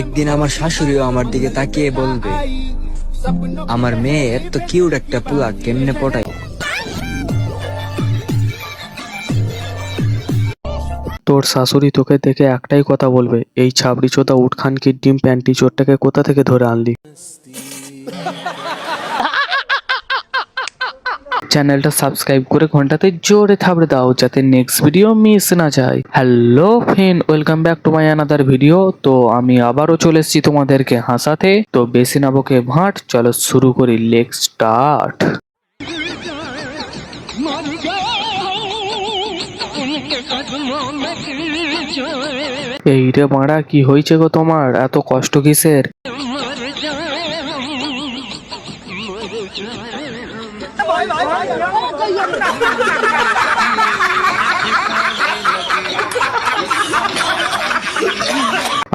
একদিন আমার শাশুড়িও আমার দিকে তাকিয়ে বলবে, আমার মেয়ে এত কিউট একটা পুলা কেমনে পটাই তোর শাশুড়ি তোকে দেখে একটাই কথা বলবে, এই ছাবড়ি চোদা কি ডিম প্যান্টি চোরটাকে কোথা থেকে ধরে আনলি? চ্যানেলটা সাবস্ক্রাইব করে ঘন্টাতে জোরে থাবড়ে দাও যাতে নেক্সট ভিডিও মিস না যায়। Hello friend welcome back to my another video তো আমি আবারও চলে এসেছি তোমাদেরকে হাসাতে। তো বেশি না বকে ভাট, চলো শুরু করি। লেগ স্টার্ট এই রে মারা, কি হয়েছে গো তোমার? এত কষ্ট কিসের?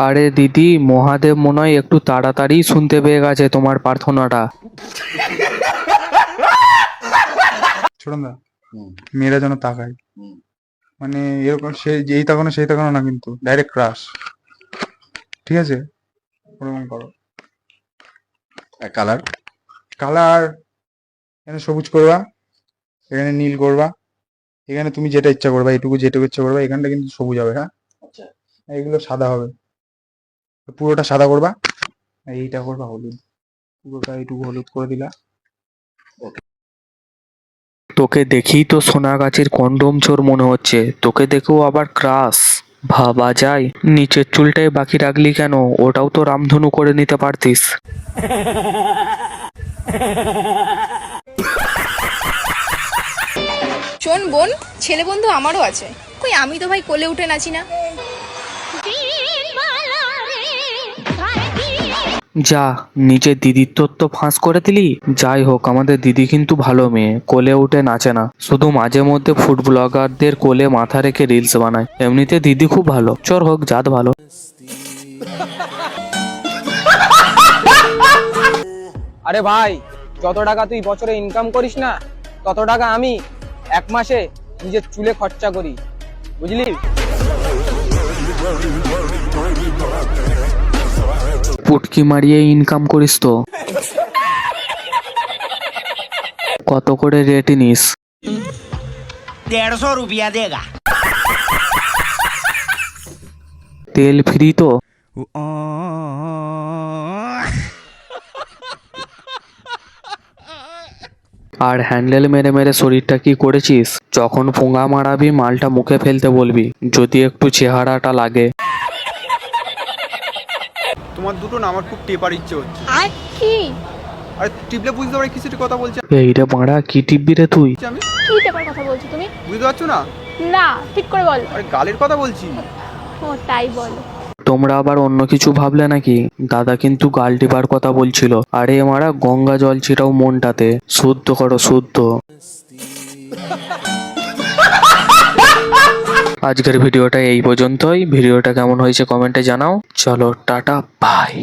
আরে দিদি মহাদেব মনে হয় একটু তাড়াতাড়ি শুনতে পেয়ে গেছে তোমার প্রার্থনাটা। দা মেয়েরা যেন তাকায়। মানে এরকম সেই যেই তাকানো সেই তাকানো না কিন্তু ডাইরেক্ট ক্রাশ ঠিক আছে? ওরকম করো। কালার কালার এখানে সবুজ করবা এখানে নীল করবা এখানে তুমি যেটা ইচ্ছা করবা এটুকু যেটুকু ইচ্ছা করবা এখানটা কিন্তু সবুজ হবে হ্যাঁ? আচ্ছা। এইগুলো সাদা হবে। পুরোটা সাদা করবা এইটা করবা হলুদ। পুরোটা এইটুকু হলুদ করে দিলা। তোকে দেখেই তো সোনাগাছির কন্ডম চোর মনে হচ্ছে। তোকে দেখেও আবার ক্রাশ। ভাবা যায় নিচের চুলটাই বাকি রাখলি কেন? ওটাও তো রামধনু করে নিতে পারতিস। শোন বোন ছেলে বন্ধু আমারও আছে। কই আমি তো ভাই কোলে উঠে নাচি না। যা নিজের দিদির তোর তো ফাঁস করে দিলি? যাই হোক আমাদের দিদি কিন্তু ভালো মেয়ে কোলে উঠে নাচে না। শুধু মাঝে মধ্যে ফুড ব্লগারদের কোলে মাথা রেখে রিলস বানায়। এমনিতে দিদি খুব ভালো। চোর হোক জাত ভালো। আরে ভাই যত টাকা তুই বছরে ইনকাম করিস না তত টাকা আমি এক মাসে নিজের চুলে খরচা করি বুঝলি? পুটকি মারিয়ে ইনকাম করিস তো। কত করে রেট নিস? দেড়শো রুপিয়া দেগা। তেল ফ্রি তো? আর হ্যান্ডেল মেরে মেরে শরীরটা কি করেছিস? যখন পোঙা মারাবি মালটা মুখে ফেলতে বলবি যদি একটু চেহারাটা লাগে। তোমার দুটো না আমার খুব টেপার ইচ্ছে হচ্ছে। আর কি? আরে টিপলে বুঝতে পারি কিছু কথা বলছি এই রে মারা কি টিপবি রে তুই? আমি কি টাকার কথা বলছো তুমি? বুঝতে পারছ না? না ঠিক করে বল। আরে গালের কথা বলছি। ও তাই বলো। তোমরা আবার অন্য কিছু ভাবলে নাকি? দাদা কিন্তু গাল টিপার কথা বলছিল। আরে মারা, গঙ্গা জল ছিটাও মনটাতে। শুদ্ধ করো, শুদ্ধ। আজকের ভিডিওটা এই পর্যন্তই। ভিডিওটা কেমন হয়েছে কমেন্টে জানাও। চলো, টাটা, বাই।